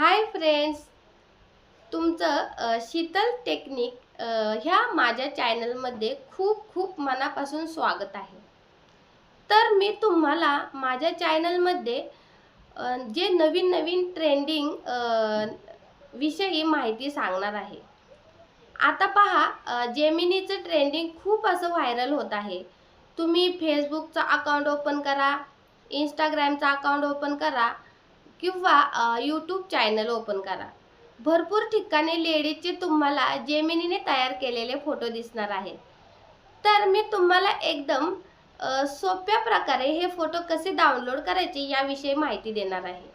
Hi friends तुमचं Sheetal technique ह्या माझ्या चॅनलमध्ये खूप खूप मनापासून स्वागत आहे. तर मी तुम्हाला माझ्या चॅनलमध्ये जे नवीन नवीन ट्रेंडिंग विषयी माहिती सांगणार आहे. आता पहा जेमिनीचं ट्रेंडिंग खूप असं व्हायरल होत आहे. तुम्ही फेसबुकचा अकाउंट ओपन करा इंस्टाग्रामचा अकाउंट ओपन करा किंवा यूट्यूब चॅनल ओपन करा. भरपूर ठिकाणी लेडीजचे तुम्हाला जेमिनीने तयार केलेले फोटो दिसणार आहेत. तर मी तुम्हाला एकदम सोप्या प्रकारे हे फोटो कसे डाउनलोड करायचे याविषयी माहिती देणार आहे.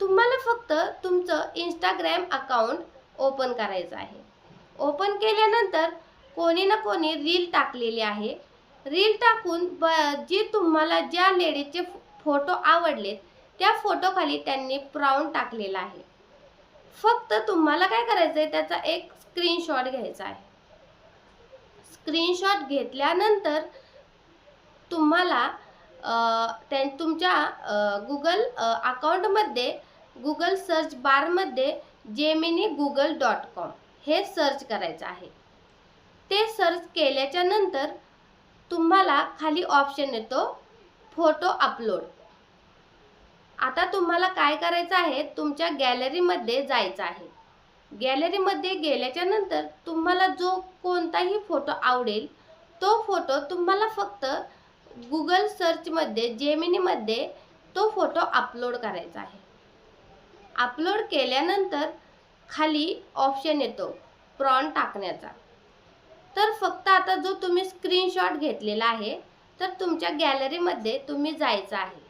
तुम्हाला फक्त तुमचं इंस्टाग्राम अकाउंट ओपन करायचं आहे. ओपन केल्यानंतर कोणी ना कोणी रील टाकलेली आहे. रील टाकून ब जी तुम्हाला ज्या लेडीजचे फोटो आवडलेत त्या फोटोखाली त्यांनी प्राऊन टाकलेला आहे. फक्त तुम्हाला काय करायचं आहे त्याचा एक स्क्रीनशॉट घ्यायचा आहे. स्क्रीनशॉट घेतल्यानंतर तुम्हाला त्यां तुमच्या गुगल अकाउंटमध्ये गुगल सर्च बारमध्ये जेमिनी गुगल डॉट कॉम हे सर्च करायचं आहे. ते सर्च केल्याच्यानंतर तुम्हाला खाली ऑप्शन येतो फोटो अपलोड आता तुम्हाला काय करायचं आहे? तुमच्या गॅलरीमध्ये जायचं आहे. गॅलरीमध्ये गेल्याच्यानंतर तुम्हाला जो कोणताही फोटो आवडेल तो फोटो तुम्हाला फक्त गुगल सर्चमध्ये जेमिनीमध्ये तो फोटो अपलोड करायचा आहे. अपलोड केल्यानंतर खाली ऑप्शन येतो प्रॉन टाकण्याचा. तर फक्त आता जो तुम्ही स्क्रीनशॉट घेतलेला आहे तर तुमच्या गॅलरीमध्ये तुम्ही जायचं आहे.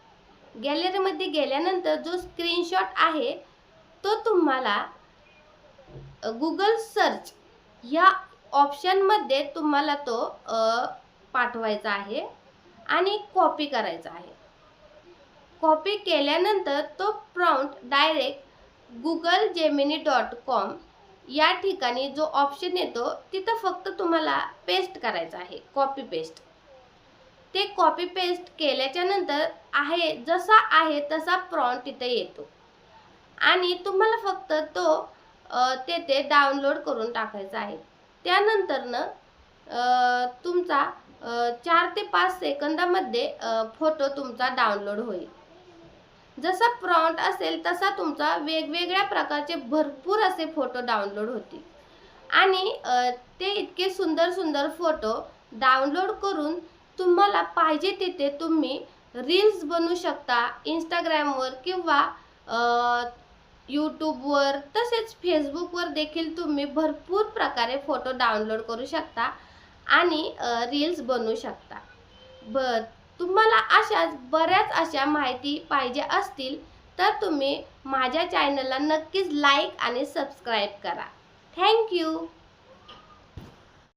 गॅलरीमध्ये गेल्यानंतर जो स्क्रीनशॉट आहे तो तुम्हाला गुगल सर्च ह्या ऑप्शनमध्ये तुम्हाला तो पाठवायचा आहे आणि कॉपी करायचा आहे. कॉपी केल्यानंतर तो prompt direct Google Gemini dot com या ठिकाणी जो ऑप्शन येतो तिथं फक्त तुम्हाला पेस्ट करायचा आहे कॉपी पेस्ट ते कॉपी पेस्ट केल्याच्यानंतर आहे जसा आहे तसा प्रॉन्ट तिथे येतो. आणि तुम्हाला फक्त तो तेथे डाउनलोड करून टाकायचा आहे. त्यानंतरनं तुमचा चार ते पाच सेकंदामध्ये फोटो तुमचा डाउनलोड होईल. जसा प्रॉन्ट असेल तसा तुमचा वेगवेगळ्या प्रकारचे भरपूर असे फोटो डाउनलोड होतील. आणि ते इतके सुंदर सुंदर फोटो डाउनलोड करून तुम्हाला पाहिजे तिथे तुम्ही रील्स बनवू शकता इंस्टाग्रामवर किंवा यूट्यूबवर तसेच फेसबुकवर देखील तुम्ही भरपूर प्रकारे फोटो डाउनलोड करू शकता आणि रील्स बनवू शकता. बर तुम्हाला अशाच बऱ्याच अशा माहिती पाहिजे असतील तर तुम्ही माझ्या चॅनलला नक्कीच लाईक आणि सबस्क्राईब करा. थँक्यू